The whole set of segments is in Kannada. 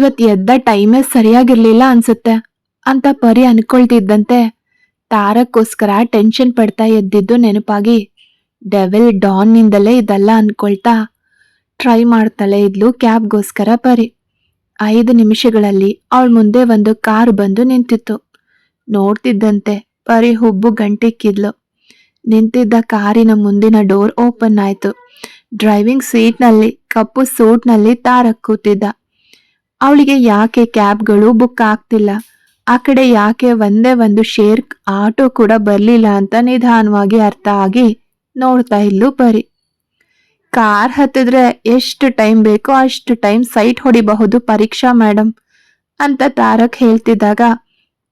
ಇವತ್ ಎದ್ದ ಟೈಮೇ ಸರಿಯಾಗಿರ್ಲಿಲ್ಲ ಅನ್ಸುತ್ತೆ. ಅಂತ ಪರಿ ಅನ್ಕೊಳ್ತಿದ್ದಂತೆ ತಾರಕ್ಕೋಸ್ಕರ ಟೆನ್ಷನ್ ಪಡ್ತಾ ಎದ್ದಿದ್ದು ನೆನಪಾಗಿ. ಡೆವಿಲ್ ಡಾನ್ ನಿಂದಲೇ ಇದೆಲ್ಲ ಅನ್ಕೊಳ್ತಾ ಟ್ರೈ ಮಾಡ್ತಾಳೆ ಇದ್ಲು ಕ್ಯಾಬ್ಗೋಸ್ಕರ ಪರಿ. ಐದು ನಿಮಿಷಗಳಲ್ಲಿ ಅವಳ ಮುಂದೆ ಒಂದು ಕಾರ್ ಬಂದು ನಿಂತಿತ್ತು. ನೋಡ್ತಿದ್ದಂತೆ ಪರಿ ಹುಬ್ಬು ಗಂಟಿಕ್ಕಿದ್ಲು. ನಿಂತಿದ್ದ ಕಾರಿನ ಮುಂದಿನ ಡೋರ್ ಓಪನ್ ಆಯ್ತು. ಡ್ರೈವಿಂಗ್ ಸೀಟ್ನಲ್ಲಿ ಕಪ್ಪು ಸೂಟ್ನಲ್ಲಿ ತಾರಕ್ ಕೂತಿದ್ದ. ಅವಳಿಗೆ ಯಾಕೆ ಕ್ಯಾಬ್ಗಳು ಬುಕ್ ಆಗ್ತಿಲ್ಲ? ಆ ಕಡೆ ಯಾಕೆ ಒಂದೇ ಒಂದು ಶೇರ್ ಆಟೋ ಕೂಡ ಬರಲಿಲ್ಲ ಅಂತ ನಿಧಾನವಾಗಿ ಅರ್ಥ ಆಗಿ ನೋಡ್ತಾ ಇಲ್ಲು ಪರಿ. ಕಾರ್ ಹತ್ತಿದ್ರೆ ಎಷ್ಟು ಟೈಮ್ ಬೇಕೋ ಅಷ್ಟು ಟೈಮ್ ಸೈಟ್ ಹೊಡಿಬಹುದು ಪರೀಕ್ಷಾ ಮೇಡಮ್ ಅಂತ ತಾರಕ್ ಹೇಳ್ತಿದ್ದಾಗ,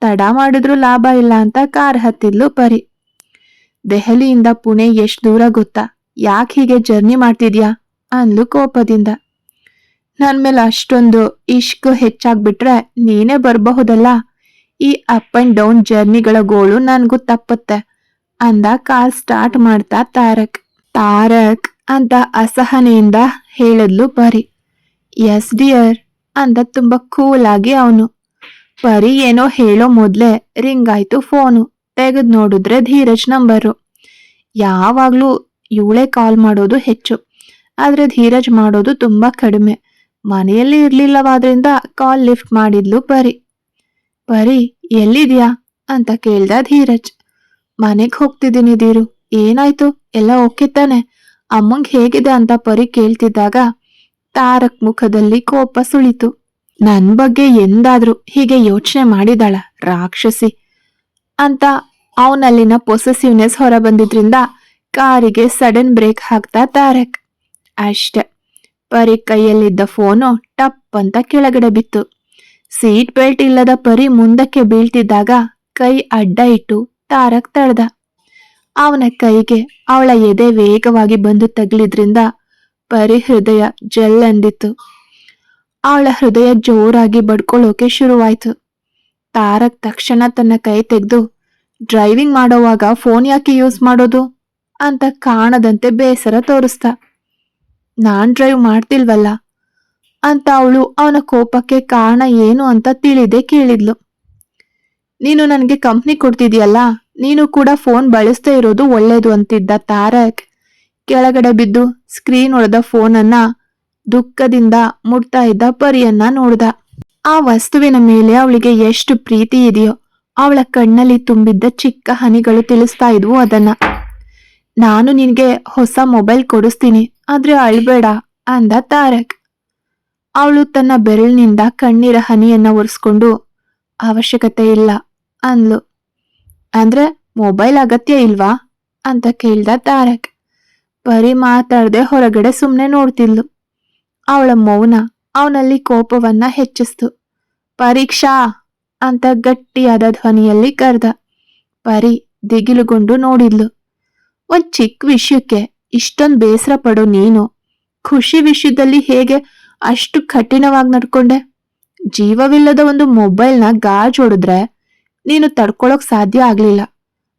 ತಡ ಮಾಡಿದ್ರು ಲಾಭ ಇಲ್ಲ ಅಂತ ಕಾರ್ ಹತ್ತಿದ್ಲು ಪರಿ. ದೆಹಲಿಯಿಂದ ಪುಣೆ ಎಷ್ಟು ದೂರ ಗೊತ್ತಾ? ಯಾಕೆ ಹೀಗೆ ಜರ್ನಿ ಮಾಡ್ತಿದ್ಯಾ? ಅಂದ್ಲು ಕೋಪದಿಂದ. ನನ್ ಮೇಲೆ ಅಷ್ಟೊಂದು ಇಷ್ಕ್ ಹೆಚ್ಚಾಗ್ಬಿಟ್ರೆ ನೀನೇ ಬರಬಹುದಲ್ಲ? ಈ ಅಪ್ ಅಂಡ್ ಡೌನ್ ಜರ್ನಿಗಳ ಗೋಳು ನನಗೂ ತಪ್ಪುತ್ತೆ. ಅಂದ ಕಾರ್ ಸ್ಟಾರ್ಟ್ ಮಾಡ್ತಾ ತಾರಕ್. ತಾರಕ್ ಅಂತ ಅಸಹನೆಯಿಂದ ಹೇಳಿದ್ಲು ಪರಿ. ಎಸ್ ಡಿಯರ್ ಅಂತ ತುಂಬಾ ಕೂಲ್ ಆಗಿ ಅವನು. ಪರಿ ಏನೋ ಹೇಳೋ ಮೊದ್ಲೇ ರಿಂಗ್ ಆಯ್ತು ಫೋನು. ತೆಗೆದ್ ನೋಡಿದ್ರೆ ಧೀರಜ್ ನಂಬರು. ಯಾವಾಗ್ಲೂ ಇವಳೇ ಕಾಲ್ ಮಾಡೋದು ಹೆಚ್ಚು. ಆದ್ರೆ ಧೀರಜ್ ಮಾಡೋದು ತುಂಬಾ ಕಡಿಮೆ. ಮನೆಯಲ್ಲಿ ಇರ್ಲಿಲ್ಲವಾದ್ರಿಂದ ಕಾಲ್ ಲಿಫ್ಟ್ ಮಾಡಿದ್ಲು ಪರಿ ಪರಿ ಎಲ್ಲಿದ್ಯಾ? ಅಂತ ಕೇಳ್ದ ಧೀರಜ್. ಮನೆಗೆ ಹೋಗ್ತಿದ್ದೀನಿ ಧೀರು. ಏನಾಯ್ತು? ಎಲ್ಲ ಓಕೆ ತಾನೆ? ಅಮ್ಮಂಗ್ ಹೇಗಿದೆ ಅಂತ ಪರಿ ಕೇಳ್ತಿದ್ದಾಗ ತಾರಕ್ ಮುಖದಲ್ಲಿ ಕೋಪ ಸುಳಿತು. ನನ್ ಬಗ್ಗೆ ಎಂದಾದ್ರೂ ಹೀಗೆ ಯೋಚನೆ ಮಾಡಿದಾಳ, ರಾಕ್ಷಸಿ ಅಂತ ಅವನಲ್ಲಿನ ಪೊಸೆಸಿವ್ನೆಸ್ ಹೊರ ಬಂದಿದ್ರಿಂದ ಕಾರಿಗೆ ಸಡನ್ ಬ್ರೇಕ್ ಹಾಕ್ತಾ ತಾರಕ್. ಅಷ್ಟೆ. ಪರಿ ಕೈಯಲ್ಲಿದ್ದ ಫೋನು ಟಪ್ ಅಂತ ಕೆಳಗಡೆ ಬಿತ್ತು. ಸೀಟ್ ಬೆಲ್ಟ್ ಇಲ್ಲದ ಪರಿ ಮುಂದಕ್ಕೆ ಬೀಳ್ತಿದ್ದಾಗ ಕೈ ಅಡ್ಡ ಇಟ್ಟು ತಾರಕ್ ತಳ್ದ ಅವನ ಕೈಗೆ ಅವಳ ಎದೆ ವೇಗವಾಗಿ ಬಂದು ತಗಲಿದ್ರಿಂದ ಪರಿ ಹೃದಯ ಜಲ್ ಅಂದಿತ್ತು. ಅವಳ ಹೃದಯ ಜೋರಾಗಿ ಬಡ್ಕೊಳ್ಳೋಕೆ ಶುರುವಾಯ್ತು. ತಾರಕ್ ತಕ್ಷಣ ತನ್ನ ಕೈ ತೆಗೆದು, ಡ್ರೈವಿಂಗ್ ಮಾಡೋವಾಗ ಫೋನ್ ಯಾಕೆ ಯೂಸ್ ಮಾಡೋದು? ಅಂತ ಕಾಣದಂತೆ ಬೇಸರ ತೋರಿಸ್ದ. ನಾನ್ ಡ್ರೈವ್ ಮಾಡ್ತಿಲ್ವಲ್ಲ? ಅಂತ ಅವಳು ಅವನ ಕೋಪಕ್ಕೆ ಕಾರಣ ಏನು ಅಂತ ತಿಳಿದೆ ಕೇಳಿದ್ಲು. ನೀನು ನನಗೆ ಕಂಪ್ನಿ ಕೊಡ್ತಿದ್ಯಲ್ಲ? ನೀನು ಕೂಡ ಫೋನ್ ಬಳಸ್ತಾ ಇರೋದು ಒಳ್ಳೇದು ಅಂತಿದ್ದ ತಾರಕ್. ಕೆಳಗಡೆ ಬಿದ್ದು ಸ್ಕ್ರೀನ್ ಹೊಡೆದ ಫೋನನ್ನ ದುಃಖದಿಂದ ಮುಟ್ತಾ ಇದ್ದ ಪರಿಯನ್ನ ನೋಡ್ದ. ಆ ವಸ್ತುವಿನ ಮೇಲೆ ಅವಳಿಗೆ ಎಷ್ಟು ಪ್ರೀತಿ ಇದೆಯೋ, ಅವಳ ಕಣ್ಣಲ್ಲಿ ತುಂಬಿದ್ದ ಚಿಕ್ಕ ಹನಿಗಳು ತಿಳಿಸ್ತಾ ಇದ್ವು ಅದನ್ನ. ನಾನು ನಿನಗೆ ಹೊಸ ಮೊಬೈಲ್ ಕೊಡಿಸ್ತೀನಿ. ಆದ್ರೆ ಅಳ್ಬೇಡ ಅಂದ ತಾರಕ್. ಅವಳು ತನ್ನ ಬೆರಳಿನಿಂದ ಕಣ್ಣೀರ ಹನಿಯನ್ನ ಒರೆಸ್ಕೊಂಡು, ಅವಶ್ಯಕತೆ ಇಲ್ಲ ಅಂದ್ಲು. ಅಂದ್ರೆ ಮೊಬೈಲ್ ಅಗತ್ಯ ಇಲ್ವಾ? ಅಂತ ಕೇಳ್ದ ತಾರಕ್. ಪರಿ ಮಾತಾಡದೆ ಹೊರಗಡೆ ಸುಮ್ಮನೆ ನೋಡ್ತಿದ್ಲು. ಅವಳ ಮೌನ ಅವನಲ್ಲಿ ಕೋಪವನ್ನ ಹೆಚ್ಚಿಸ್ತು. ಪರೀಕ್ಷಾ ಅಂತ ಗಟ್ಟಿಯಾದ ಧ್ವನಿಯಲ್ಲಿ ಕರೆದ. ಪರಿ ದಿಗಿಲುಗೊಂಡು ನೋಡಿದ್ಲು. ಒಂದ್ ಚಿಕ್ಕ ವಿಷಯಕ್ಕೆ ಇಷ್ಟೊಂದ್ ಬೇಸರ ಪಡೋ ನೀನು? ಖುಷಿ ವಿಷಯದಲ್ಲಿ ಹೇಗೆ ಅಷ್ಟು ಕಠಿಣವಾಗಿ ನಡ್ಕೊಂಡೆ? ಜೀವವಿಲ್ಲದ ಒಂದು ಮೊಬೈಲ್ನ ಗಾಜ್ ಹೊಡೆದ್ರೆ ನೀನು ತಡ್ಕೊಳಕ್ ಸಾಧ್ಯ ಆಗ್ಲಿಲ್ಲ.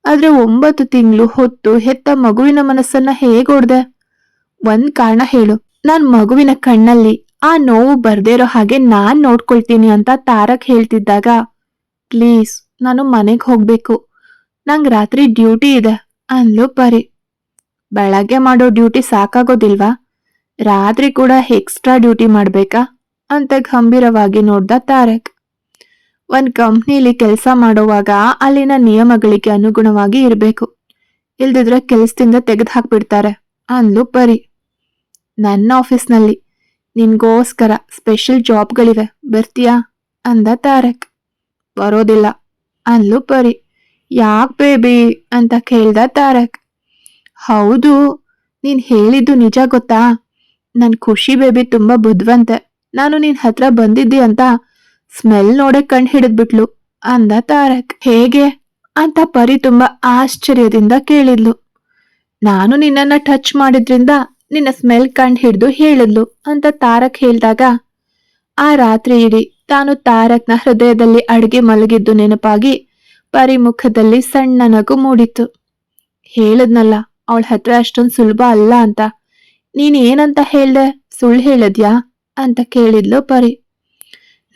ಆದ್ರೆ ಒಂಬತ್ತು ತಿಂಗಳು ಹೊತ್ತು ಹೆತ್ತ ಮಗುವಿನ ಮನಸ್ಸನ್ನ ಹೇಗೆ ಹೊಡ್ದೆ ಒಂದ್ ಕಾರಣ ಹೇಳು. ನಾನ್ ಮಗುವಿನ ಕಣ್ಣಲ್ಲಿ ಆ ನೋವು ಬರ್ದೇ ಇರೋ ಹಾಗೆ ನಾನ್ ನೋಡ್ಕೊಳ್ತೀನಿ ಅಂತ ತಾರಕ್ ಹೇಳ್ತಿದ್ದಾಗ, ಪ್ಲೀಸ್, ನಾನು ಮನೆಗೆ ಹೋಗ್ಬೇಕು. ನಂಗ್ ರಾತ್ರಿ ಡ್ಯೂಟಿ ಇದೆ. ಅಂದ್ಲು ಪರಿ. ಬೆಳಗ್ಗೆ ಮಾಡೋ ಡ್ಯೂಟಿ ಸಾಕಾಗೋದಿಲ್ವಾ? ರಾತ್ರಿ ಕೂಡ ಎಕ್ಸ್ಟ್ರಾ ಡ್ಯೂಟಿ ಮಾಡಬೇಕಾ? ಅಂತ ಗಂಭೀರವಾಗಿ ನೋಡ್ದ ತಾರಕ್. ಒಂದ್ ಕಂಪ್ನಿಲಿ ಕೆಲಸ ಮಾಡುವಾಗ ಅಲ್ಲಿನ ನಿಯಮಗಳಿಗೆ ಅನುಗುಣವಾಗಿ ಇರಬೇಕು. ಇಲ್ದಿದ್ರೆ ಕೆಲಸದಿಂದ ತೆಗೆದು ಹಾಕ್ಬಿಡ್ತಾರೆ ಅಂದ್ಲು ಪರಿ. ನನ್ನ ಆಫೀಸ್ನಲ್ಲಿ, ನಿನ್ಗೋಸ್ಕರ ಸ್ಪೆಷಲ್ ಜಾಬ್ಗಳಿವೆ, ಬರ್ತೀಯಾ? ಅಂದ ತಾರಕ್. ಬರೋದಿಲ್ಲ, ಅಂದ್ಲು ಪರಿ. ಯಾಕೆ ಬೇಬಿ? ಅಂತ ಕೇಳ್ದ ತಾರಕ್. ಹೌದು, ನೀನ್ ಹೇಳಿದ್ದು ನಿಜ ಗೊತ್ತಾ? ನನ್ ಖುಷಿ ಬೇಬಿ ತುಂಬಾ ಬುದ್ಧವಂತೆ. ನಾನು ನಿನ್ ಹತ್ರ ಬಂದಿದ್ದಿ ಅಂತ ಸ್ಮೆಲ್ ನೋಡೆ ಕಣ್ ಹಿಡಿದ್ಬಿಟ್ಲು, ಅಂದ ತಾರಕ್. ಹೇಗೆ? ಅಂತ ಪರಿ ತುಂಬಾ ಆಶ್ಚರ್ಯದಿಂದ ಕೇಳಿದ್ಲು. ನಾನು ನಿನ್ನನ್ನ ಟಚ್ ಮಾಡಿದ್ರಿಂದ ನಿನ್ನ ಸ್ಮೆಲ್ ಕಂಡು ಹಿಡಿದು ಹೇಳಿದ್ಲು, ಅಂತ ತಾರಕ್ ಹೇಳಿದಾಗ, ಆ ರಾತ್ರಿ ಇಡೀ ತಾನು ತಾರಕ್ನ ಹೃದಯದಲ್ಲಿ ಅಡುಗೆ ಮಲಗಿದ್ದು ನೆನಪಾಗಿ ಪರಿ ಮುಖದಲ್ಲಿ ಸಣ್ಣ ನಗು ಮೂಡಿತು ಹೇಳದ್ನಲ್ಲ ಅವಳ ಹತ್ರ ಅಷ್ಟೊಂದು ಸುಲಭ ಅಲ್ಲ ಅಂತ. ನೀನ್ ಏನಂತ ಹೇಳ್ದೆ? ಸುಳ್ಳು ಹೇಳದ್ಯಾ? ಅಂತ ಕೇಳಿದ್ಲು ಪರಿ.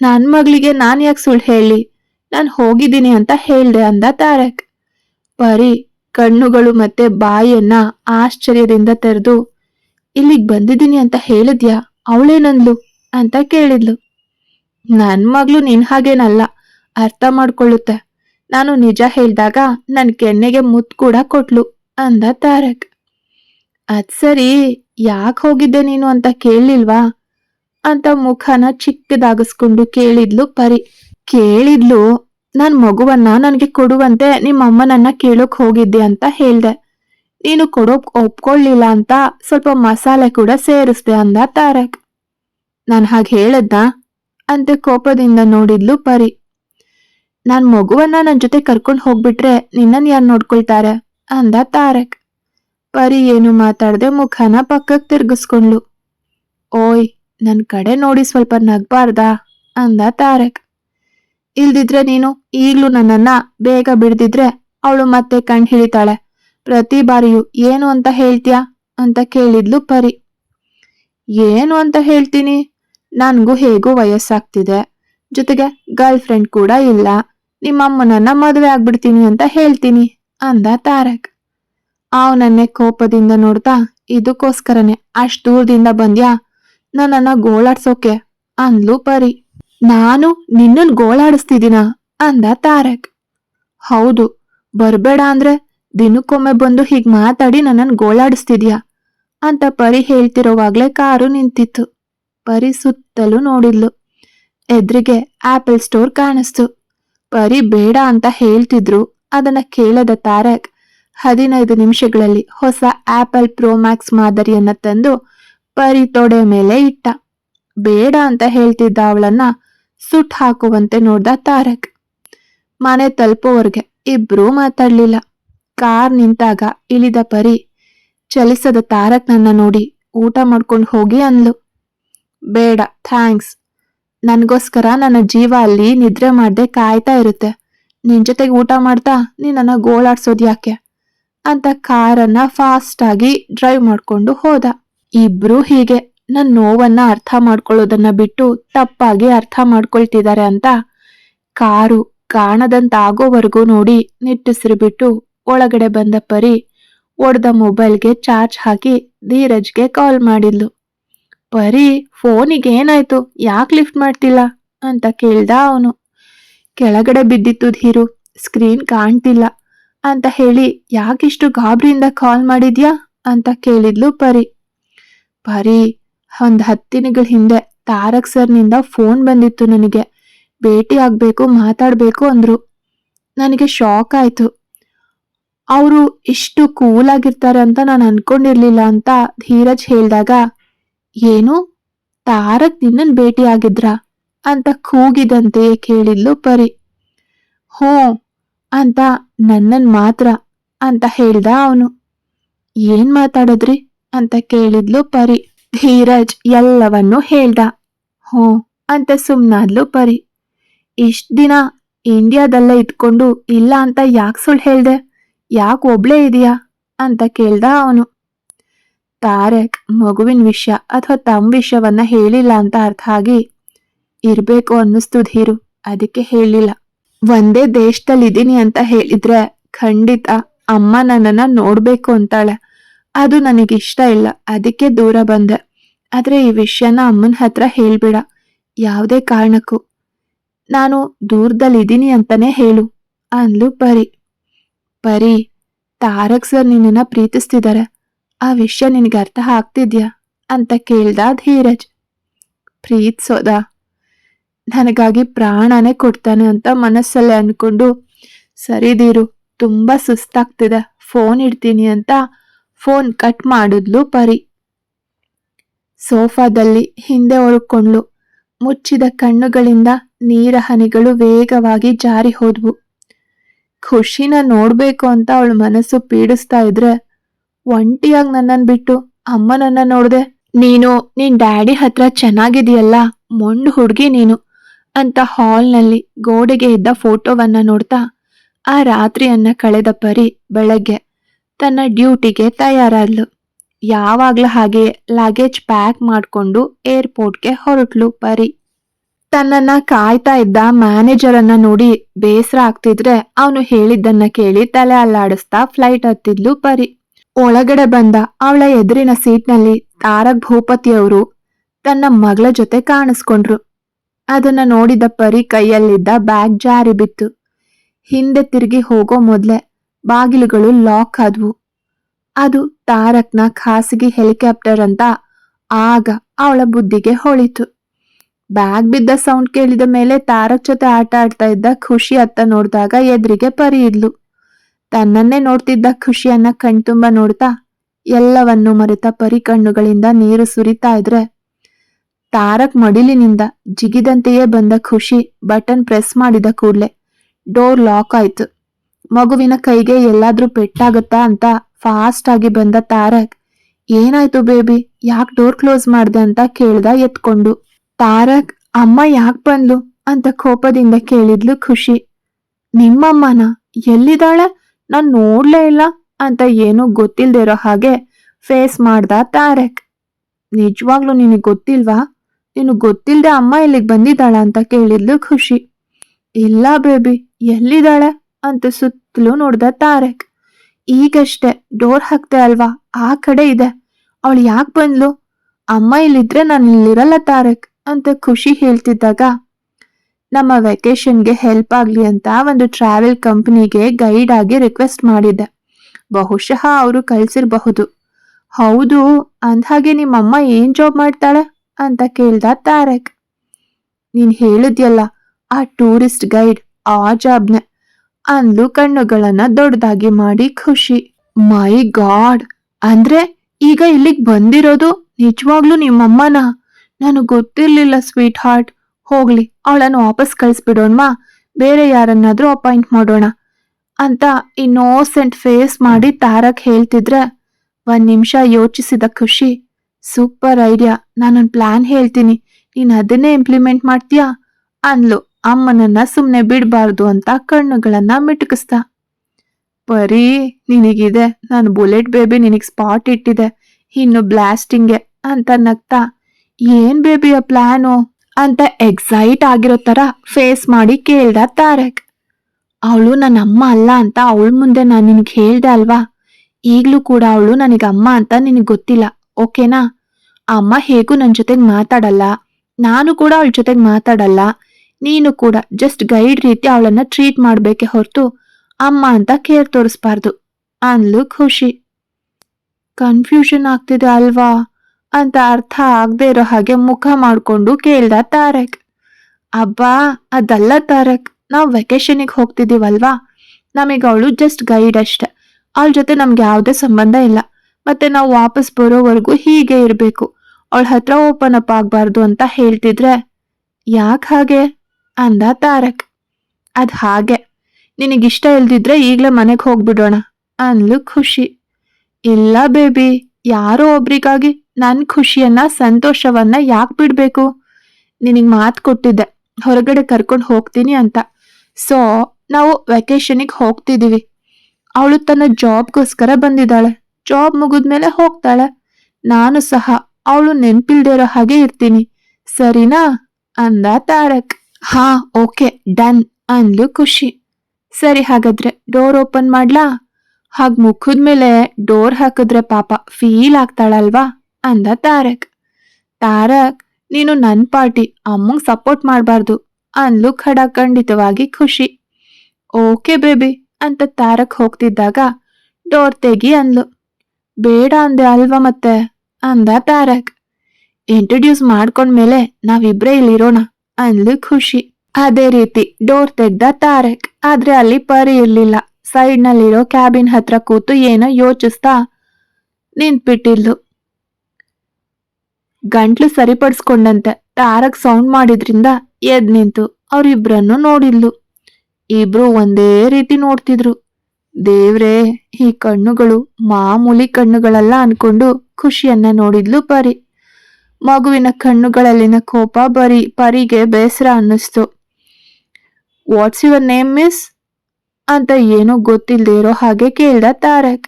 ನನ್ನ ಮಗಳಿಗೆ ನಾನ್ ಯಾಕೆ ಸುಳ್ಳು ಹೇಳಿ? ನಾನು ಹೋಗಿದ್ದೀನಿ ಅಂತ ಹೇಳ್ದೆ ಅಂದ ತಾರಕ್. ಪರಿ, ಕಣ್ಣುಗಳು ಮತ್ತೆ ಬಾಯನ್ನ ಆಶ್ಚರ್ಯದಿಂದ ತೆರೆದು, ಇಲ್ಲಿಗೆ ಬಂದಿದ್ದೀನಿ ಅಂತ ಹೇಳಿದ್ಯಾ? ಅವಳೇನಂದ್ಲು? ಅಂತ ಕೇಳಿದ್ಲು. ನನ್ನ ಮಗ್ಳು ನಿನ್ ಹಾಗೇನಲ್ಲ, ಅರ್ಥ ಮಾಡ್ಕೊಳ್ಳುತ್ತೆ. ನಾನು ನಿಜ ಹೇಳಿದಾಗ ನನ್ನ ಕೆನ್ನೆಗೆ ಮುತ್ ಕೂಡ ಕೊಟ್ಲು. ಅಂದ ತಾರಕ್. ಅದ್ ಸರಿ, ಯಾಕೆ ಹೋಗಿದ್ದೆ ನೀನು ಅಂತ ಕೇಳಲಿಲ್ವಾ? ಅಂತ ಮುಖನ ಚಿಕ್ಕದಾಗಿಸ್ಕೊಂಡು ಕೇಳಿದ್ಲು ಪರಿ. ಕೇಳಿದ್ಲು ನನ್ನ ಮಗುವನ್ನ ನನಗೆ ಕೊಡುವಂತೆ ನಿಮ್ಮ ಅಮ್ಮನನ್ನ ಕೇಳೋಕ್ ಹೋಗಿದ್ದೆ ಅಂತ ಹೇಳ್ದೆ. ನೀನು ಕೊಡೋಕ್ ಒಪ್ಕೊಳ್ಳಿಲ್ಲ ಅಂತ ಸ್ವಲ್ಪ ಮಸಾಲೆ ಕೂಡ ಸೇರಿಸ್ದೆ ಅಂದ ತಾರಕ್. ನಾನು ಹಾಗೆ ಹೇಳದ್ನ? ಅಂತ ಕೋಪದಿಂದ ನೋಡಿದ್ಲು ಪರಿ. ನಾನು ಮಗುವನ್ನ ನನ್ನ ಜೊತೆ ಕರ್ಕೊಂಡು ಹೋಗ್ಬಿಟ್ರೆ ನಿನ್ನನ್ನು ಯಾರು ನೋಡ್ಕೊಳ್ತಾರೆ? ಅಂದ ತಾರಕ್. ಪರಿ ಏನು ಮಾತಾಡದೆ ಮುಖನ ಪಕ್ಕಕ್ಕೆ ತಿರ್ಗಿಸ್ಕೊಂಡ್ಲು. ಓಯ್ ನನ್ನ ಕಡೆ ನೋಡಿ ಸ್ವಲ್ಪ ನಗ್ಬಾರ್ದಾ? ಅಂದ ತಾರಕ್. ಇಲ್ದಿದ್ರೆ ನೀನು ಈಗ್ಲೂ ನನ್ನನ್ನ ಬೇಗ ಬಿಡ್ದಿದ್ರೆ ಅವಳು ಮತ್ತೆ ಕಣ್ ಹಿಡಿತಾಳೆ. ಪ್ರತಿ ಬಾರಿಯೂ ಏನು ಅಂತ ಹೇಳ್ತ್ಯಾ? ಅಂತ ಕೇಳಿದ್ಲು ಪರಿ. ಏನು ಅಂತ ಹೇಳ್ತೀನಿ? ನನಗೂ ಹೇಗೂ ವಯಸ್ಸಾಗ್ತಿದೆ. ಜೊತೆಗೆ ಗರ್ಲ್ ಫ್ರೆಂಡ್ ಕೂಡ ಇಲ್ಲ. ನಿಮ್ಮಮ್ಮನನ್ನ ಮದುವೆ ಆಗ್ಬಿಡ್ತೀನಿ ಅಂತ ಹೇಳ್ತೀನಿ. ಅಂದ ತಾರಕ್. ಅವನನ್ನೇ ಕೋಪದಿಂದ ನೋಡ್ತಾ ಇದಕ್ಕೋಸ್ಕರನೇ ಅಷ್ಟು ದೂರದಿಂದ ಬಂದ್ಯಾ? ನನ್ನನ್ನ ಗೋಳಾಡ್ಸೋಕೆ? ಅಂದ್ಲು ಪರಿ. ನಾನು ನಿನ್ನನ್ ಗೋಳಾಡಿಸ್ತಿದ್ದೀನ? ಅಂದ ತಾರಕ್. ಹೌದು, ಬರ್ಬೇಡ ಅಂದ್ರೆ ದಿನಕ್ಕೊಮ್ಮೆ ಬಂದು ಹೀಗ್ ಮಾತಾಡಿ ನನ್ನನ್ ಗೋಳಾಡಿಸ್ತಿದ್ಯಾ? ಅಂತ ಪರಿ ಹೇಳ್ತಿರೋವಾಗ್ಲೇ ಕಾರು ನಿಂತಿತ್ತು. ಪರಿ ಸುತ್ತಲೂ ನೋಡಿದ್ಲು. ಎದ್ರಿಗೆ ಆಪಲ್ ಸ್ಟೋರ್ ಕಾಣಿಸ್ತು. ಪರಿ ಬೇಡ ಅಂತ ಹೇಳ್ತಿದ್ರು. ಅದನ್ನ ಕೇಳದ ತಾರಕ್, ಹದಿನೈದು ನಿಮಿಷಗಳಲ್ಲಿ ಹೊಸ ಆಪಲ್ ಪ್ರೋ ಮ್ಯಾಕ್ಸ್ ಮಾದರಿಯನ್ನ ತಂದು ಪರಿ ತೊಡೆ ಮೇಲೆ ಇಟ್ಟ. ಬೇಡ ಅಂತ ಹೇಳ್ತಿದ್ದ ಅವಳನ್ನ ಸುಟ್ ಹಾಕುವಂತೆ ನೋಡ್ದ ತಾರಕ್. ಮನೆ ತಲುಪೋವರ್ಗೆ ಇಬ್ರೂ ಮಾತಾಡ್ಲಿಲ್ಲ. ಕಾರ್ ನಿಂತಾಗ ಇಳಿದ ಪರಿ, ಚಲಿಸದ ತಾರಕ್ ನನ್ನ ನೋಡಿ ಊಟ ಮಾಡ್ಕೊಂಡು ಹೋಗಿ ಅಂದ್ಲು. ಬೇಡ, ಥ್ಯಾಂಕ್ಸ್. ನನಗೋಸ್ಕರ ನನ್ನ ಜೀವ ಅಲ್ಲಿ ನಿದ್ರೆ ಮಾಡದೆ ಕಾಯ್ತಾ ಇರುತ್ತೆ. ನಿನ್ ಜೊತೆಗೆ ಊಟ ಮಾಡ್ತಾ ನೀನ್ ನನ್ನ ಗೋಳಾಡ್ಸೋದ್ ಯಾಕೆ? ಅಂತ ಕಾರನ್ನ ಫಾಸ್ಟ್ ಆಗಿ ಡ್ರೈವ್ ಮಾಡ್ಕೊಂಡು ಹೋದ. ಇಬ್ರು ಹೀಗೆ. ನನ್ನ ನೋವನ್ನ ಅರ್ಥ ಮಾಡ್ಕೊಳ್ಳೋದನ್ನ ಬಿಟ್ಟು ತಪ್ಪಾಗಿ ಅರ್ಥ ಮಾಡ್ಕೊಳ್ತಿದ್ದಾರೆ ಅಂತ ಕಾರು ಕಾಣದಂತಾಗೋವರೆಗೂ ನೋಡಿ ನಿಟ್ಟುಸಿರು ಬಿಟ್ಟು ಒಳಗಡೆ ಬಂದ ಪರಿ ಒಡೆದ ಮೊಬೈಲ್ಗೆ ಚಾರ್ಜ್ ಹಾಕಿ ಧೀರಜ್ಗೆ ಕಾಲ್ ಮಾಡಿದ್ಲು. ಪರಿ, ಫೋನಿಗೆ ಏನಾಯ್ತು? ಯಾಕೆ ಲಿಫ್ಟ್ ಮಾಡ್ತಿಲ್ಲ? ಅಂತ ಕೇಳ್ದ ಅವನು. ಕೆಳಗಡೆ ಬಿದ್ದಿತ್ತು ಧೀರು. ಸ್ಕ್ರೀನ್ ಕಾಣ್ತಿಲ್ಲ. ಅಂತ ಹೇಳಿ, ಯಾಕಿಷ್ಟು ಗಾಬರಿಯಿಂದ ಕಾಲ್ ಮಾಡಿದ್ಯಾ? ಅಂತ ಕೇಳಿದ್ಲು ಪರಿ. ಪರಿ ಹತ್ತು ದಿನಗಳ ಹಿಂದೆ ತಾರಕ್ ಸರ್ನಿಂದ ಫೋನ್ ಬಂದಿತ್ತು ನನಗೆ. ಭೇಟಿ ಆಗಬೇಕು, ಮಾತಾಡಬೇಕು, ಅಂದ್ರು. ನನಗೆ ಶಾಕ್ ಆಯಿತು. ಅವರು ಇಷ್ಟು ಕೂಲ್ ಆಗಿರ್ತಾರೆ ಅಂತ ನಾನು ಅನ್ಕೊಂಡಿರ್ಲಿಲ್ಲ ಅಂತ ಧೀರಜ್ ಹೇಳಿದಾಗ, ಏನು? ತಾರಕ್ ನಿನ್ನನ್ನು ಭೇಟಿ ಆಗಿದ್ರ? ಅಂತ ಕೂಗಿದಂತೆಯೇ ಕೇಳಿದ್ಲು ಪರಿ. ಹ್ಞೂ ಅಂತ ನನ್ನನ್ ಮಾತ್ರ ಅಂತ ಹೇಳ್ದ ಅವನು. ಏನ್ ಮಾತಾಡದ್ರಿ ಅಂತ ಕೇಳಿದ್ಲು ಪರಿ. ಧೀರಜ್ ಎಲ್ಲವನ್ನೂ ಹೇಳ್ದ. ಹೋ ಅಂತ ಸುಮ್ನಾದ್ಲು ಪರಿ. ಇಷ್ಟ್ ದಿನ ಇಂಡಿಯಾದಲ್ಲೇ ಇದ್ಕೊಂಡು ಇಲ್ಲ ಅಂತ ಯಾಕೆ ಸುಳ್ಳು ಹೇಳ್ದೆ? ಯಾಕೆ ಒಬ್ಳೆ ಇದೆಯಾ? ಅಂತ ಕೇಳ್ದ ಅವನು. ತಾರಕ್ ಮಗುವಿನ ವಿಷಯ ಅಥವಾ ತಮ್ಮ ವಿಷಯವನ್ನ ಹೇಳಿಲ್ಲ ಅಂತ ಅರ್ಥ ಆಗಿ ಇರ್ಬೇಕು ಅನ್ನಿಸ್ತು ಧೀರು ಅದಕ್ಕೆ ಹೇಳಿಲ್ಲ. ಒಂದೇ ದೇಶದಲ್ಲಿ ಇದೀನಿ ಅಂತ ಹೇಳಿದ್ರೆ ಖಂಡಿತ ಅಮ್ಮ ನನ್ನನ್ನ ನೋಡ್ಬೇಕು ಅಂತಾಳೆ. ಅದು ನನಗಿಷ್ಟ ಇಲ್ಲ. ಅದಕ್ಕೆ ದೂರ ಬಂದೆ. ಆದರೆ ಈ ವಿಷಯನ ಅಮ್ಮನ ಹತ್ರ ಹೇಳ್ಬೇಡ. ಯಾವುದೇ ಕಾರಣಕ್ಕೂ. ನಾನು ದೂರದಲ್ಲಿ ಇದೀನಿ ಅಂತಾನೆ ಹೇಳು, ಅಂದ್ಲು ಪರಿ. ಪರಿ, ತಾರಕ್ ಸರ್ ನಿನ್ನನ್ನ ಪ್ರೀತಿಸ್ತಿದ್ದಾರೆ ಆ ವಿಷಯ ನಿನಗೆ ಅರ್ಥ ಆಗ್ತಿದ್ಯಾ? ಅಂತ ಕೇಳ್ದ ಧೀರಜ್ ಪ್ರೀತಿಸೋದ? ನನಗಾಗಿ ಪ್ರಾಣನೇ ಕೊಡ್ತಾನೆ ಅಂತ ಮನಸ್ಸಲ್ಲೇ ಅಂದ್ಕೊಂಡು ಸರಿದೀರು ತುಂಬ ಸುಸ್ತಾಗ್ತಿದೆ, ಫೋನ್ ಇಡ್ತೀನಿ ಅಂತ ಫೋನ್ ಕಟ್ ಮಾಡಿದ್ಲು ಪರಿ. ಸೋಫಾದಲ್ಲಿ ಹಿಂದೆ ಒಳ್ಕೊಂಡ್ಲು ಮುಚ್ಚಿದ ಕಣ್ಣುಗಳಿಂದ ನೀರ ಹನಿಗಳು ವೇಗವಾಗಿ ಜಾರಿ ಹೋದ್ವು. ಖುಷಿನ ನೋಡ್ಬೇಕು ಅಂತ ಅವಳು ಮನಸ್ಸು ಪೀಡಿಸ್ತಾ ಇದ್ರೆ, ಒಂಟಿಯಾಗಿ ನನ್ನನ್ ಬಿಟ್ಟು ಅಮ್ಮನನ್ನ ನೋಡ್ದೆ, ನೀನು, ನಿನ್ ಡ್ಯಾಡಿ ಹತ್ರ ಚೆನ್ನಾಗಿದೆಯಲ್ಲ, ಮೊಂಡು ಹುಡ್ಗಿ ನೀನು ಅಂತ ಹಾಲ್ನಲ್ಲಿ ಗೋಡೆಗೆ ಇದ್ದ ಫೋಟೋವನ್ನ ನೋಡ್ತಾ ಆ ರಾತ್ರಿಯನ್ನ ಕಳೆದ ಪರಿ ಬೆಳಗ್ಗೆ ತನ್ನ ಡ್ಯೂಟಿಗೆ ತಯಾರಾದ್ಲು. ಯಾವಾಗ್ಲೂ ಹಾಗೆ ಲಗೇಜ್ ಪ್ಯಾಕ್ ಮಾಡಿಕೊಂಡು ಏರ್ಪೋರ್ಟ್ಗೆ ಹೊರಟ್ಲು ಪರಿ. ತನ್ನನ್ನ ಕಾಯ್ತಾ ಇದ್ದ ಮ್ಯಾನೇಜರ್ ಅನ್ನ ನೋಡಿ ಬೇಸರ ಆಗ್ತಿದ್ರೆ ಅವನು ಹೇಳಿದ್ದನ್ನ ಕೇಳಿ ತಲೆ ಅಲ್ಲಾಡಿಸ್ತಾ ಫ್ಲೈಟ್ ಹತ್ತಿದ್ಲು ಪರಿ. ಒಳಗಡೆ ಬಂದ ಅವಳ ಎದುರಿನ ಸೀಟ್ನಲ್ಲಿ ತಾರಕ್ ಭೂಪತಿ ಅವರು ತನ್ನ ಮಗಳ ಜೊತೆ ಕಾಣಿಸ್ಕೊಂಡ್ರು. ಅದನ್ನ ನೋಡಿದ ಪರಿ ಕೈಯಲ್ಲಿದ್ದ ಬ್ಯಾಗ್ ಜಾರಿ ಬಿತ್ತು. ಹಿಂದೆ ತಿರುಗಿ ಹೋಗೋ ಮೊದ್ಲೆ ಬಾಗಿಲುಗಳು ಲಾಕ್ ಆದವು. ಅದು ತಾರಕ್ನ ಖಾಸಗಿ ಹೆಲಿಕಾಪ್ಟರ್ ಅಂತ ಆಗ ಅವಳ ಬುದ್ಧಿಗೆ ಹೊಳಿತು. ಬ್ಯಾಗ್ ಬಿದ್ದ ಸೌಂಡ್ ಕೇಳಿದ ಮೇಲೆ ತಾರಕ್ ಜೊತೆ ಆಟ ಆಡ್ತಾ ಇದ್ದ ಖುಷಿ ಅತ್ತ ನೋಡಿದಾಗ ಎದುರಿಗೆ ಪರಿ ಇದ್ಲು. ತನ್ನನ್ನೇ ನೋಡ್ತಿದ್ದ ಖುಷಿಯನ್ನ ಕಣ್ತುಂಬ ನೋಡ್ತಾ ಎಲ್ಲವನ್ನೂ ಮರೆತ ಪರಿ ಕಣ್ಣುಗಳಿಂದ ನೀರು ಸುರಿತಾ ಇದ್ರೆ ತಾರಕ್ ಮಡಿಲಿನಿಂದ ಜಿಗಿದಂತೆಯೇ ಬಂದ ಖುಷಿ ಬಟನ್ ಪ್ರೆಸ್ ಮಾಡಿದ ಕೂಡ್ಲೆ ಡೋರ್ ಲಾಕ್ ಆಯ್ತು. ಮಗುವಿನ ಕೈಗೆ ಎಲ್ಲಾದ್ರೂ ಪೆಟ್ಟಾಗತ್ತಾ ಅಂತ ಫಾಸ್ಟ್ ಆಗಿ ಬಂದ ತಾರಕ್, ಏನಾಯ್ತು ಬೇಬಿ? ಯಾಕೆ ಡೋರ್ ಕ್ಲೋಸ್ ಮಾಡ್ದೆ? ಅಂತ ಕೇಳ್ದ ಎತ್ಕೊಂಡು. ತಾರಕ್, ಅಮ್ಮ ಯಾಕ್ ಬಂದ್ಲು? ಅಂತ ಕೋಪದಿಂದ ಕೇಳಿದ್ಲು ಖುಷಿ. ನಿಮ್ಮಮ್ಮನ? ಎಲ್ಲಿದ್ದಾಳೆ? ನಾನು ನೋಡ್ಲೇ ಇಲ್ಲ ಅಂತ ಏನೂ ಗೊತ್ತಿಲ್ದಿರೋ ಹಾಗೆ ಫೇಸ್ ಮಾಡ್ದ ತಾರಕ್. ನಿಜವಾಗ್ಲೂ ನಿನಗೆ ಗೊತ್ತಿಲ್ವಾ? ನೀನು ಗೊತ್ತಿಲ್ಲದೆ ಅಮ್ಮ ಇಲ್ಲಿಗೆ ಬಂದಿದ್ದಾಳ ಅಂತ ಕೇಳಿದ್ಲು ಖುಷಿ. ಇಲ್ಲ ಬೇಬಿ, ಎಲ್ಲಿದ್ದಾಳೆ ಅಂತ ಸುತ್ತಲೂ ನೋಡ್ದ ತಾರಕ್. ಈಗಷ್ಟೇ ಡೋರ್ ಹಾಕ್ದೆ ಅಲ್ವಾ, ಆ ಕಡೆ ಇದೆ. ಅವಳು ಯಾಕೆ ಬಂದ್ಲು? ಅಮ್ಮ ಇಲ್ಲಿದ್ರೆ ನಾನು ಇಲ್ಲಿರಲ್ಲ ತಾರಕ್ ಅಂತ ಖುಷಿ ಹೇಳ್ತಿದ್ದಾಗ, ನಮ್ಮ ವೆಕೇಶನ್ಗೆ ಹೆಲ್ಪ್ ಆಗಲಿ ಅಂತ ಒಂದು ಟ್ರಾವೆಲ್ ಕಂಪ್ನಿಗೆ ಗೈಡ್ ಆಗಿ ರಿಕ್ವೆಸ್ಟ್ ಮಾಡಿದ್ದೆ ಬಹುಶಃ ಅವರು ಕಳಿಸಿರ್ಬಹುದು. ಹೌದು, ಅಂದ್ಹಾಗೆ ನಿಮ್ಮಮ್ಮ ಏನು ಜಾಬ್ ಮಾಡ್ತಾಳೆ? ಅಂತ ಕೇಳ್ದ ತಾರಕ್. ನೀನ್ ಹೇಳಿದ್ಯಲ್ಲ, ಆ ಟೂರಿಸ್ಟ್ ಗೈಡ್ ಆ ಜಾಬ್ನೆ ಅಂದ್ಲು ಕಣ್ಣುಗಳನ್ನ ದೊಡ್ಡದಾಗಿ ಮಾಡಿ ಖುಷಿ. My god! ಅಂದ್ರೆ ಈಗ ಇಲ್ಲಿಗ್ ಬಂದಿರೋದು ನಿಜವಾಗ್ಲೂ ನಿಮ್ಮಮ್ಮನ? ನನಗೆ ಗೊತ್ತಿರ್ಲಿಲ್ಲ ಸ್ವೀಟ್ ಹಾರ್ಟ್. ಹೋಗ್ಲಿ, ಅವಳನ್ನು ವಾಪಸ್ ಕಳಿಸ್ಬಿಡೋಣ್ವಾ? ಬೇರೆ ಯಾರನ್ನಾದ್ರೂ ಅಪಾಯಿಂಟ್ ಮಾಡೋಣ ಅಂತ ಇನ್ನೋಸೆಂಟ್ ಫೇಸ್ ಮಾಡಿ ತಾರಕ್ ಹೇಳ್ತಿದ್ರೆ, ಒಂದ್ ನಿಮಿಷ ಯೋಚಿಸಿದ ಖುಷಿ. ಸೂಪರ್ ಐಡಿಯಾ ನಾನೊಂದು ಪ್ಲಾನ್ ಹೇಳ್ತೀನಿ. ನೀನು ಅದನ್ನೇ ಇಂಪ್ಲಿಮೆಂಟ್ ಮಾಡ್ತೀಯಾ? ಅನ್ಲು ಅಮ್ಮನನ್ನ ಸುಮ್ಮನೆ ಬಿಡಬಾರ್ದು ಅಂತ ಕಣ್ಣುಗಳನ್ನ ಮಿಟುಕಿಸ್ದ. ಪರಿ, ನಿನಗಿದೆ. ನಾನು ಬುಲೆಟ್ ಬೇಬಿ ನಿನಗೆ ಸ್ಪಾಟ್ ಇಟ್ಟಿದೆ. ಇನ್ನು ಬ್ಲಾಸ್ಟಿಂಗ್ಗೆ ಅಂತ ನಗ್ತಾ. ಏನ್ ಬೇಬಿಯ ಪ್ಲಾನು ಅಂತ ಎಕ್ಸೈಟ್ ಆಗಿರೋ ತರ ಫೇಸ್ ಮಾಡಿ ಕೇಳ್ದ ತಾರಕ್. ಅವಳು ನನ್ನ ಅಮ್ಮ ಅಲ್ಲ ಅಂತ ಅವಳ ಮುಂದೆ ನಾನು ನಿನಗೆ ಹೇಳ್ದೆ ಅಲ್ವಾ? ಈಗ್ಲೂ ಕೂಡ ಅವಳು ನನಗೆ ಅಮ್ಮ ಅಂತ ನಿನಗೆ ಗೊತ್ತಿಲ್ಲ. ಓಕೆನಾ? ಅಮ್ಮ ಹೇಗೂ ನನ್ನ ಜೊತೆಗೆ ಮಾತಾಡಲ್ಲ. ನಾನು ಕೂಡ ಅವಳ ಜೊತೆಗೆ ಮಾತಾಡಲ್ಲ. ನೀನು ಕೂಡ ಜಸ್ಟ್ ಗೈಡ್ ರೀತಿ ಅವಳನ್ನ ಟ್ರೀಟ್ ಮಾಡ್ಬೇಕೆ ಹೊರತು ಅಮ್ಮ ಅಂತ ಕೇರ್ ತೋರಿಸ್ಬಾರ್ದು. ಅನ್ಲು ಖುಷಿ ಕನ್ಫ್ಯೂಷನ್ ಆಗ್ತಿದೆ ಅಲ್ವಾ? ಅಂತ ಅರ್ಥ ಆಗದೆ ಇರೋ ಹಾಗೆ ಮುಖ ಮಾಡ್ಕೊಂಡು ಕೇಳ್ದ ತಾರಕ್. ಅಬ್ಬಾ, ಅದಲ್ಲ ತಾರಕ್. ನಾವು ವೆಕೇಶನಿಗೆ ಹೋಗ್ತಿದ್ದೀವಲ್ವಾ ನಮಗೆ ಅವಳು ಜಸ್ಟ್ ಗೈಡ್ ಅಷ್ಟೆ. ಅವಳ ಜೊತೆ ನಮ್ಗೆ ಯಾವುದೇ ಸಂಬಂಧ ಇಲ್ಲ. ಮತ್ತೆ ನಾವು ವಾಪಸ್ ಬರೋವರೆಗೂ ಹೀಗೆ ಇರಬೇಕು. ಅವಳ ಹತ್ರ ಓಪನ್ ಅಪ್ ಆಗಬಾರ್ದು ಅಂತ ಹೇಳ್ತಿದ್ರೆ, ಯಾಕೆ ಹಾಗೆ? ಅಂದ ತಾರಕ್. ಅದು ಹಾಗೆ. ನಿನಗಿಷ್ಟ ಇಲ್ದಿದ್ರೆ ಈಗಲೇ ಮನೆಗೆ ಹೋಗ್ಬಿಡೋಣ ಅನ್ಲು ಖುಷಿ. ಇಲ್ಲ ಬೇಬಿ, ಯಾರೋ ಒಬ್ರಿಗಾಗಿ ನನ್ನ ಖುಷಿಯನ್ನ, ಸಂತೋಷವನ್ನ ಯಾಕೆ ಬಿಡಬೇಕು? ನಿನಗೆ ಮಾತು ಕೊಟ್ಟಿದ್ದೆ, ಹೊರಗಡೆ ಕರ್ಕೊಂಡು ಹೋಗ್ತೀನಿ ಅಂತ. ಸೊ, ನಾವು ವೆಕೇಶನಿಗೆ ಹೋಗ್ತಿದೀವಿ. ಅವಳು ತನ್ನ ಜಾಬ್ಗೋಸ್ಕರ ಬಂದಿದ್ದಾಳೆ. ಜಾಬ್ ಮುಗಿದ್ಮೇಲೆ ಹೋಗ್ತಾಳೆ. ನಾನು ಸಹ ಅವಳು ನೆನ್ಪಿಲ್ದೇ ಇರೋ ಹಾಗೆ ಇರ್ತೀನಿ. ಸರಿನಾ? ಅಂದ ತಾರಕ್. ಹಾ, ಓಕೆ, ಡನ್, ಅಂದ್ಲು ಖುಷಿ. ಸರಿ ಹಾಗಾದ್ರೆ, ಡೋರ್ ಓಪನ್ ಮಾಡ್ಲಾ? ಮುಖದ ಮೇಲೆ ಡೋರ್ ಹಾಕಿದ್ರೆ ಪಾಪ ಫೀಲ್ ಆಗ್ತಾಳಲ್ವಾ? ಅಂದ ತಾರಕ್. ತಾರಕ್, ನೀನು ನನ್ನ ಪಾರ್ಟಿ, ಅಮ್ಮಂಗ್ ಸಪೋರ್ಟ್ ಮಾಡಬಾರ್ದು, ಅಂದ್ಲು ಖಡಖಂಡಿತವಾಗಿ ಖುಷಿ. ಓಕೆ ಬೇಬಿ, ಅಂತ ತಾರಕ್ ಹೋಗ್ತಿದ್ದಾಗ ಡೋರ್ ತೆಗಿ ಅಂದ್ಲು. ಬೇಡ ಅಂದೆ ಅಲ್ವಾ ಮತ್ತೆ? ಅಂದ ತಾರಕ್ ಇಂಟ್ರೊಡ್ಯೂಸ್ ಮಾಡ್ಕೊಂಡ್ಮೇಲೆ ನಾವಿಬ್ರೇ ಇಲ್ಲಿರೋಣ ಅಂದ್ಲು ಖುಷಿ. ಅದೇ ರೀತಿ ಡೋರ್ ತೆಗ್ದ ತಾರಕ್ ಆದ್ರೆ ಅಲ್ಲಿ ಪರಿ ಇರ್ಲಿಲ್ಲ. ಸೈಡ್ನಲ್ಲಿರೋ ಕ್ಯಾಬಿನ್ ಹತ್ರ ಕೂತು ಏನೋ ಯೋಚಿಸ್ತಾ ನಿಂತ್ಬಿಟ್ಟಿದ್ಲು. ಗಂಟ್ಲು ಸರಿಪಡಿಸ್ಕೊಂಡಂತೆ ತಾರಕ್ ಸೌಂಡ್ ಮಾಡಿದ್ರಿಂದ ಎದ್ ನಿಂತು. ಅವ್ರಿಬ್ರನ್ನು ನೋಡಿದ್ಲು. ಇಬ್ರು ಒಂದೇ ರೀತಿ ನೋಡ್ತಿದ್ರು. ದೇವ್ರೇ, ಈ ಕಣ್ಣುಗಳು ಮಾಮೂಲಿ ಕಣ್ಣುಗಳಲ್ಲ ಅನ್ಕೊಂಡು ಖುಷಿಯನ್ನ ನೋಡಿದ್ಲು ಪರಿ. ಮಗುವಿನ ಕಣ್ಣುಗಳಲ್ಲಿನ ಕೋಪ ಬರಿ ಪರಿಗೆ ಬೇಸರ ಅನ್ನಿಸ್ತು. ವಾಟ್ಸ್ ಯುವರ್ ನೇಮ್ ಮಿಸ್ ಅಂತ ಏನೂ ಗೊತ್ತಿಲ್ಲದೆ ಇರೋ ಹಾಗೆ ಕೇಳ್ದ ತಾರಕ್.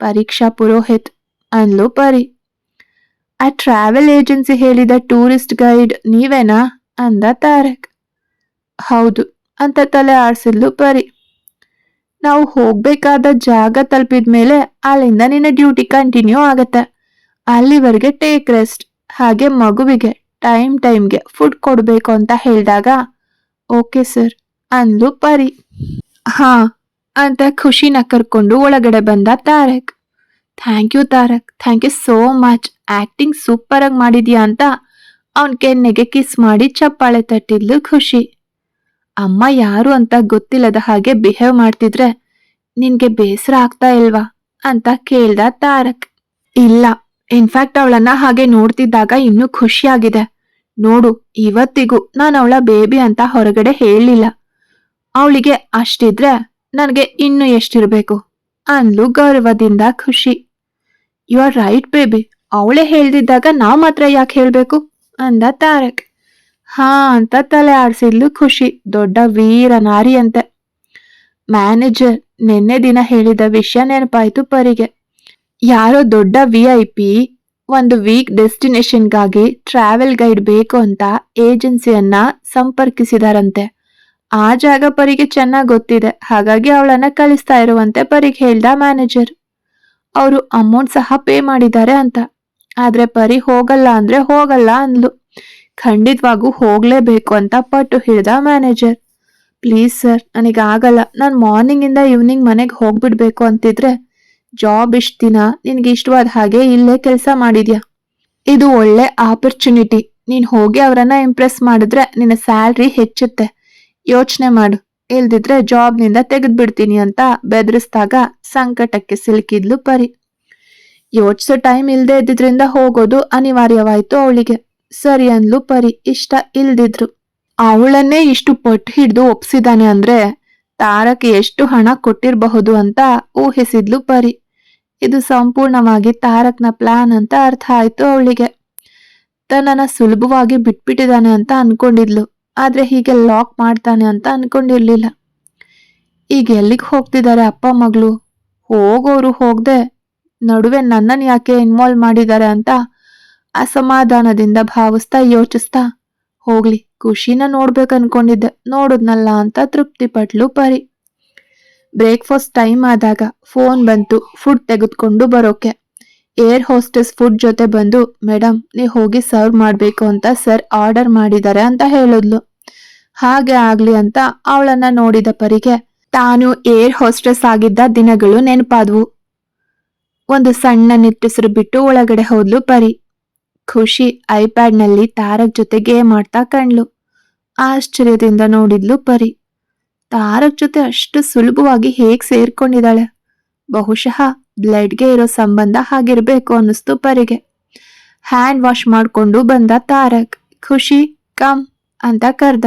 ಪರೀಕ್ಷಾ ಪುರೋಹಿತ್ ಅನ್ಲು ಪರಿ. ಆ ಟ್ರಾವೆಲ್ ಏಜೆನ್ಸಿ ಹೇಳಿದ ಟೂರಿಸ್ಟ್ ಗೈಡ್ ನೀವೇನಾ? ಅಂದ ತಾರಕ್. ಹೌದು, ಅಂತ ತಲೆ ಆಡ್ಸಿದ್ಲು ಪರಿ. ನಾವು ಹೋಗ್ಬೇಕಾದ ಜಾಗ ತಲುಪಿದ ಮೇಲೆ ಅಲ್ಲಿಂದ ನಿನ್ನ ಡ್ಯೂಟಿ ಕಂಟಿನ್ಯೂ ಆಗತ್ತೆ. ಅಲ್ಲಿವರೆಗೆ ಟೇಕ್ ರೆಸ್ಟ್ ಹಾಗೆ ಮಗುವಿಗೆ ಟೈಮ್ ಟೈಮ್ಗೆ ಫುಡ್ ಕೊಡಬೇಕು ಅಂತ ಹೇಳಿದಾಗ ಓಕೆ ಸರ್ ಅಂದು ಪರಿ. ಹಾ, ಅಂತ ಖುಷಿನ ಕರ್ಕೊಂಡು ಒಳಗಡೆ ಬಂದ Tarak. Thank you Tarak thank you so much acting super ಆಗಿ ಮಾಡಿದ್ಯಾ ಅಂತ? ಅವನ್ ಕೆನ್ನೆಗೆ ಕಿಸ್ ಮಾಡಿ ಚಪ್ಪಾಳೆ ತಟ್ಟಿದ್ಲು ಖುಷಿ. ಅಮ್ಮ ಯಾರು ಅಂತ ಗೊತ್ತಿಲ್ಲದ ಹಾಗೆ ಬಿಹೇವ್ ಮಾಡ್ತಿದ್ರೆ ನಿನ್ಗೆ ಬೇಸರ ಆಗ್ತಾ ಇಲ್ವಾ ಅಂತ ಕೇಳ್ದ ತಾರಕ್. ಇಲ್ಲ ಇನ್ಫ್ಯಾಕ್ಟ್ ಅವಳನ್ನ ಹಾಗೆ ನೋಡ್ತಿದ್ದಾಗ ಇನ್ನೂ ಖುಷಿಯಾಗಿದೆ. ನೋಡು, ಇವತ್ತಿಗೂ ನಾನು ಅವಳ ಬೇಬಿ ಅಂತ ಹೊರಗಡೆ ಹೇಳಿಲ್ಲ ಅವಳಿಗೆ ಅಷ್ಟಿದ್ರೆ ನನಗೆ ಇನ್ನು ಎಷ್ಟಿರಬೇಕು ಅಂದ್ಲು ಗೌರವದಿಂದ ಖುಷಿ. ಯು ಆರ್ ರೈಟ್ ಬೇಬಿ ಅವಳೇ ಹೇಳ್ದಿದ್ದಾಗ ನಾವು ಮಾತ್ರ ಯಾಕೆ ಹೇಳಬೇಕು? ಅಂದ ತಾರಕ್. ಹಾ, ಅಂತ ತಲೆ ಆಡಿಸಿದ್ಲು ಖುಷಿ. ದೊಡ್ಡ ವೀರ ನಾರಿ ಅಂತೆ ಮ್ಯಾನೇಜರ್, ನಿನ್ನೆ ದಿನ ಹೇಳಿದ ವಿಷಯ ನೆನಪಾಯ್ತು ಪರಿಗೆ. ಯಾರೋ ದೊಡ್ಡ ವಿ ಐ ಪಿ ಒಂದು ವೀಕ್ ಡೆಸ್ಟಿನೇಷನ್ಗಾಗಿ ಟ್ರಾವೆಲ್ ಗೈಡ್ ಬೇಕು ಅಂತ ಏಜೆನ್ಸಿಯನ್ನ ಸಂಪರ್ಕಿಸಿದಾರಂತೆ. ಆ ಜಾಗ ಪರಿಗೆ ಚೆನ್ನಾಗಿ ಗೊತ್ತಿದೆ. ಹಾಗಾಗಿ ಅವಳನ್ನ ಕಳಿಸ್ತಾ ಇರುವಂತೆ ಪರಿಗೆ ಹೇಳ್ದ ಮ್ಯಾನೇಜರ್. ಅವರು ಅಮೌಂಟ್ ಸಹ ಪೇ ಮಾಡಿದ್ದಾರೆ ಅಂತ. ಆದ್ರೆ ಪರಿ ಹೋಗಲ್ಲ ಅಂದ್ರೆ ಹೋಗಲ್ಲ ಅಂದ್ಲು. ಖಂಡಿತವಾಗೂ ಹೋಗಲೇಬೇಕು ಅಂತ ಪಟ್ಟು ಹಿಡ್ದ ಮ್ಯಾನೇಜರ್ ಪ್ಲೀಸ್ ಸರ್ ನನಗಾಗಲ್ಲ. ನಾನು ಮಾರ್ನಿಂಗ್ ಇಂದ ಈವ್ನಿಂಗ್ ಮನೆಗೆ ಹೋಗ್ಬಿಡ್ಬೇಕು ಅಂತಿದ್ರೆ ಜಾಬ್ ಇಷ್ಟು ದಿನ, ನಿನಗೆ ಇಷ್ಟವಾದ ಹಾಗೆ ಇಲ್ಲೇ ಕೆಲಸ ಮಾಡಿದ್ಯಾ? ಇದು ಒಳ್ಳೆ ಆಪರ್ಚುನಿಟಿ ನೀನು ಹೋಗಿ ಅವರನ್ನ ಇಂಪ್ರೆಸ್ ಮಾಡಿದ್ರೆ ನಿನ್ನ ಸ್ಯಾಲ್ರಿ ಹೆಚ್ಚುತ್ತೆ. ಯೋಚನೆ ಮಾಡು. ಇಲ್ದಿದ್ರೆ ಜಾಬ್ನಿಂದ ತೆಗೆದ್ಬಿಡ್ತೀನಿ ಅಂತ ಬೆದರಿಸಿದಾಗ ಸಂಕಟಕ್ಕೆ ಸಿಲುಕಿದ್ಲು ಪರಿ. ಯೋಚಿಸೋ ಟೈಮ್ ಇಲ್ದೇ ಇದ್ದಿದ್ರಿಂದ ಹೋಗೋದು ಅನಿವಾರ್ಯವಾಯಿತು ಅವಳಿಗೆ. ಸರಿ ಅಂದ್ಲು ಪರಿ, ಇಷ್ಟ ಇಲ್ದಿದ್ರು. ಅವಳನ್ನೇ ಇಷ್ಟು ಪಟ್ಟು ಹಿಡ್ದು ಒಪ್ಸಿದಾನೆ ಅಂದ್ರೆ ತಾರಕ್ ಎಷ್ಟು ಹಣ ಕೊಟ್ಟಿರಬಹುದು ಅಂತ ಊಹಿಸಿದ್ಲು ಪರಿ. ಇದು ಸಂಪೂರ್ಣವಾಗಿ ತಾರಕ್ನ ಪ್ಲಾನ್ ಅಂತ ಅರ್ಥ ಆಯ್ತು ಅವಳಿಗೆ. ತನ್ನನ್ನ ಸುಲಭವಾಗಿ ಬಿಟ್ಬಿಟ್ಟಿದ್ದಾನೆ ಅಂತ ಅನ್ಕೊಂಡಿದ್ಲು, ಆದ್ರೆ ಹೀಗೆ ಲಾಕ್ ಮಾಡ್ತಾನೆ ಅಂತ ಅನ್ಕೊಂಡಿರ್ಲಿಲ್ಲ. ಈಗ ಎಲ್ಲಿಗೆ ಹೋಗ್ತಿದ್ದಾರೆ ಅಪ್ಪ ಮಗಳು? ಹೋಗೋರು ಹೋಗ್ದೆ ನಡುವೆ ನನ್ನನ್ನು ಯಾಕೆ ಇನ್ವಾಲ್ವ್ ಮಾಡಿದ್ದಾರೆ ಅಂತ ಅಸಮಾಧಾನದಿಂದ ಭಾವಿಸ್ತಾ ಯೋಚಿಸ್ತಾ, ಹೋಗ್ಲಿ, ಖುಷಿನ ನೋಡ್ಬೇಕು ಅನ್ಕೊಂಡಿದ್ದೆ, ನೋಡುದ್ನಲ್ಲ ಅಂತ ತೃಪ್ತಿ ಪಟ್ಲು ಪರಿ. ಬ್ರೇಕ್ಫಾಸ್ಟ್ ಟೈಮ್ ಆದಾಗ ಫೋನ್ ಬಂತು, ಫುಡ್ ತೆಗೆದುಕೊಂಡು ಬರೋಕೆ. ಏರ್ ಹೋಸ್ಟೆಸ್ ಫುಡ್ ಜೊತೆ ಬಂದು ಮೇಡಮ್ ನೀವು ಹೋಗಿ ಸರ್ವ್ ಮಾಡಬೇಕು ಅಂತ ಸರ್ ಆರ್ಡರ್ ಮಾಡಿದ್ದಾರೆ ಅಂತ ಹೇಳಿದ್ಲು. ಹಾಗೆ ಆಗ್ಲಿ ಅಂತ ಅವಳನ್ನ ನೋಡಿದ ಪರಿಗೆ, ತಾನು ಏರ್ ಹೋಸ್ಟೆಸ್ ಆಗಿದ್ದ ದಿನಗಳು ನೆನಪಾದ್ವು. ಒಂದು ಸಣ್ಣ ನಿಟ್ಟುಸಿರು ಬಿಟ್ಟು ಒಳಗಡೆ ಹೋದ್ಲು ಪರಿ. ಖುಷಿ ಐಪ್ಯಾಡ್ನಲ್ಲಿ ತಾರಕ್ ಜೊತೆ ಗೇಮ್ ಆಡ್ತಾ ಕಂಡ್ಲು ಆಶ್ಚರ್ಯದಿಂದ ನೋಡಿದ್ಲು ಪರಿ. ತಾರಕ್ ಜೊತೆ ಅಷ್ಟು ಸುಲಭವಾಗಿ ಹೇಗ್ ಸೇರ್ಕೊಂಡಿದ್ದಾಳೆ? ಬಹುಶಃ ಬ್ಲಡ್ಗೆ ಇರೋ ಸಂಬಂಧ ಹಾಗಿರ್ಬೇಕು ಅನ್ನಿಸ್ತು ಪರಿಗೆ. ಹ್ಯಾಂಡ್ ವಾಶ್ ಮಾಡ್ಕೊಂಡು ಬಂದ ತಾರಕ್, ಖುಷಿ, ಕಮ್ ಅಂತ ಕರ್ದ.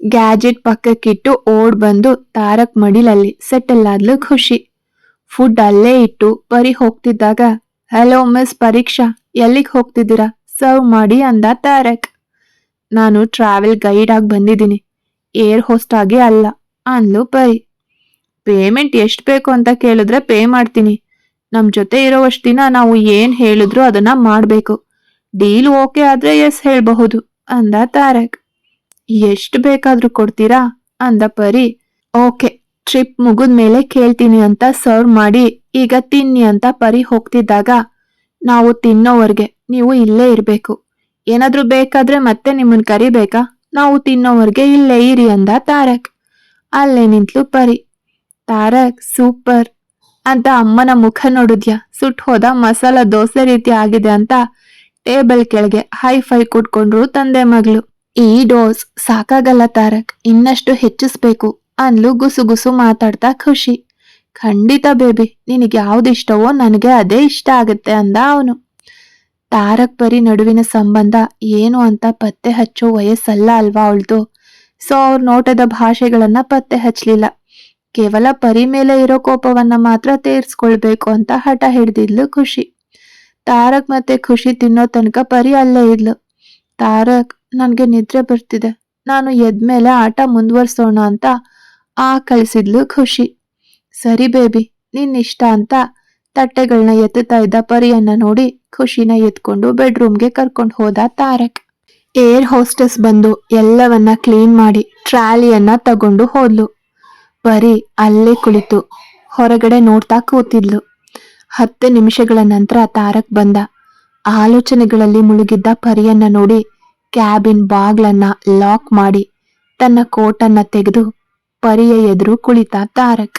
ಗ್ಯಾಜೆಟ್ ಪಕ್ಕಕ್ಕಿಟ್ಟು ಓಡ್ ಬಂದು ತಾರಕ್ ಮಡಿಲಲ್ಲಿ ಸೆಟಲ್ ಆದ್ಲು ಖುಷಿ. ಫುಡ್ ಅಲ್ಲೇ ಇಟ್ಟು ಪರಿ ಹೋಗ್ತಿದ್ದಾಗ, ಹಲೋ ಮಿಸ್ ಪರೀಕ್ಷಾ, ಎಲ್ಲಿಗೆ ಹೋಗ್ತಿದ್ದೀರಾ? ಸರ್ವ್ ಮಾಡಿ ಅಂದ ತಾರಕ್. ನಾನು ಟ್ರಾವೆಲ್ ಗೈಡ್ ಆಗಿ ಬಂದಿದ್ದೀನಿ. ಏರ್ ಹೋಸ್ಟ್ ಆಗಿ ಅಲ್ಲ, ಅಂದ್ಲು ಪರಿ ಪೇಮೆಂಟ್ ಎಷ್ಟು ಬೇಕು ಅಂತ ಕೇಳಿದ್ರೆ ಪೇ ಮಾಡ್ತೀನಿ. ನಮ್ಮ ಜೊತೆ ಇರೋವಷ್ಟು ದಿನ ನಾವು ಏನು ಹೇಳಿದ್ರು ಅದನ್ನ ಮಾಡಬೇಕು. ಡೀಲ್ ಓಕೆ ಆದರೆ ಎಸ್ ಹೇಳಬಹುದು, ಅಂದ ತಾರಕ್. ಎಷ್ಟು ಬೇಕಾದರೂ ಕೊಡ್ತೀರಾ? ಅಂದ ಪರಿ. ಓಕೆ ಟ್ರಿಪ್ ಮುಗಿದ ಮೇಲೆ ಕೇಳ್ತೀನಿ ಅಂತ ಸರ್ವ್ ಮಾಡಿ ಈಗ ತಿನ್ನಿ ಅಂತ ಪರಿ ಹೋಗ್ತಿದ್ದಾಗ ನಾವು ತಿನ್ನೋವರ್ಗೆ ನೀವು ಇಲ್ಲೇ ಇರಬೇಕು. ಏನಾದರೂ ಬೇಕಾದ್ರೆ ಮತ್ತೆ ನಿಮ್ಮನ್ನು ಕರಿಬೇಕಾ? ನಾವು ತಿನ್ನೋವರ್ಗೆ ಇಲ್ಲೇ ಇರಿ ಅಂದ ತಾರಕ್. ಅಲ್ಲೇ ನಿಂತ್ಲು ಪರಿ. ತಾರಕ್, ಸೂಪರ್. ಅಂತ ಅಮ್ಮನ ಮುಖ ನೋಡಿದ್ಯಾ? ಸುಟ್ಟು ಹೋದ ಮಸಾಲ ದೋಸೆ ರೀತಿ ಆಗಿದೆ ಅಂತ ಟೇಬಲ್ ಕೆಳಗೆ ಹೈ ಫೈ ಕುಟ್ಕೊಂಡ್ರು ತಂದೆ ಮಗಳು. ಈ ಡೋಸ್ ಸಾಕಾಗಲ್ಲ ತಾರಕ್, ಇನ್ನಷ್ಟು ಹೆಚ್ಚಿಸ್ಬೇಕು ಅನ್ಲು ಗುಸು ಗುಸು ಮಾತಾಡ್ತಾ ಖುಷಿ. ಖಂಡಿತ ಬೇಬಿ, ನಿನಗೆ ಯಾವ್ದು ಇಷ್ಟವೋ ನನಗೆ ಅದೇ ಇಷ್ಟ ಆಗುತ್ತೆ ಅಂದ ಅವನು. ತಾರಕ್ ಪರಿ ನಡುವಿನ ಸಂಬಂಧ ಏನು ಅಂತ ಪತ್ತೆ ಹಚ್ಚೋ ವಯಸ್ಸಲ್ಲ ಅಲ್ವಾ ಅವಳ್ದು? ಸೊ ಅವ್ರ ನೋಟದ ಭಾಷೆಗಳನ್ನ ಪತ್ತೆ ಹಚ್ಚಲಿಲ್ಲ ಕೇವಲ ಪರಿ ಮೇಲೆ ಇರೋ ಕೋಪವನ್ನ ಮಾತ್ರ ತೇರ್ಸ್ಕೊಳ್ಬೇಕು ಅಂತ ಹಠ ಹಿಡ್ದಿದ್ಲು ಖುಷಿ. ತಾರಕ್ ಮತ್ತೆ ಖುಷಿ ತಿನ್ನೋ ತನಕ ಪರಿ ಅಲ್ಲೇ ಇದ್ಲು. ತಾರಕ್, ನನಗೆ ನಿದ್ರೆ ಬರ್ತಿದೆ. ನಾನು ಎದ್ಮೇಲೆ ಆಟ ಮುಂದುವರ್ಸೋಣ ಅಂತ ಆ ಕಳಿಸಿದ್ಲು ಖುಷಿ. ಸರಿ ಬೇಬಿ ನಿನ್ನಿಷ್ಟ ಅಂತ ತಟ್ಟೆಗಳನ್ನ ಎತ್ತುತ್ತಾ ಇದ್ದ ಪರಿಯನ್ನ ನೋಡಿ ಖುಷಿನ ಎತ್ಕೊಂಡು ಬೆಡ್ರೂಮ್ಗೆ ಕರ್ಕೊಂಡು ಹೋದ ತಾರಕ್. ಏರ್ ಹೋಸ್ಟೆಸ್ ಬಂದು ಎಲ್ಲವನ್ನ ಕ್ಲೀನ್ ಮಾಡಿ ಟ್ರಾಲಿಯನ್ನ ತಗೊಂಡು ಹೋದ್ಲು. ಪರಿ ಅಲ್ಲೇ ಕುಳಿತು, ಹೊರಗಡೆ ನೋಡ್ತಾ ಕೂತಿದ್ಲು. ಹತ್ತು ನಿಮಿಷಗಳ ನಂತರ ತಾರಕ್ ಬಂದ. ಆಲೋಚನೆಗಳಲ್ಲಿ ಮುಳುಗಿದ್ದ ಪರಿಯನ್ನ ನೋಡಿ ಕ್ಯಾಬಿನ್ ಬಾಗ್ಲನ್ನ ಲಾಕ್ ಮಾಡಿ ತನ್ನ ಕೋಟನ್ನ ತೆಗೆದು ಪರಿಯ ಎದುರು ಕುಳಿತ ತಾರಕ್.